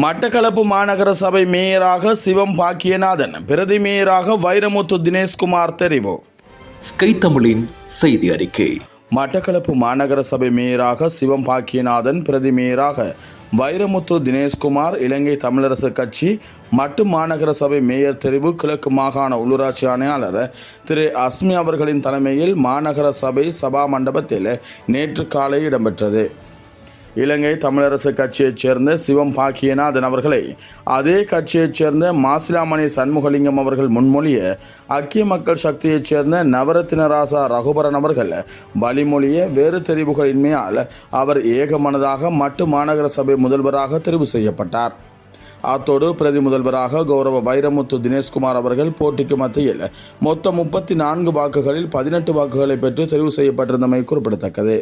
மட்டக்களப்பு மாநகர சபை மேயராக சிவம் பாக்கியநாதன் பிரதி மேயராக வைரமுத்து தினேஷ்குமார் தெரிவு. ஸ்கை தமிழின் செய்தி அறிக்கை. மட்டக்களப்பு மாநகர சபை மேயராக சிவம் பாக்கியநாதன் பிரதி மேயராக வைரமுத்து தினேஷ்குமார் இலங்கை தமிழரசு கட்சி மட்டு மாநகர சபை மேயர் தெரிவு கிழக்கு மாகாண உள்ளூராட்சி ஆணையாளர் திரு அஸ்மி அவர்களின் தலைமையில் மாநகர சபை சபா மண்டபத்தில் நேற்று காலை இடம்பெற்றது. இலங்கை தமிழரசு கட்சியைச் சேர்ந்த சிவம் பாக்கியநாதன் அவர்களை அதே கட்சியைச் சேர்ந்த மாசிலாமணி சண்முகலிங்கம் அவர்கள் முன்மொழிய ஐக்கிய மக்கள் சக்தியைச் சேர்ந்த நவரத்தினராசா ரகுபரன் அவர்கள் வழிமொழிய வேறு தெரிவுகளின்மையால் அவர் ஏகமனதாக மட்டு மாநகர சபை முதல்வராக தெரிவு செய்யப்பட்டார். அத்தோடு பிரதி முதல்வராக கௌரவ வைரமுத்து தினேஷ்குமார் அவர்கள் போட்டிக்கு மத்தியில் மொத்தம் முப்பத்தி நான்கு வாக்குகளில் பதினெட்டு வாக்குகளை பெற்று தெரிவு செய்யப்பட்டிருந்தமை குறிப்பிடத்தக்கது.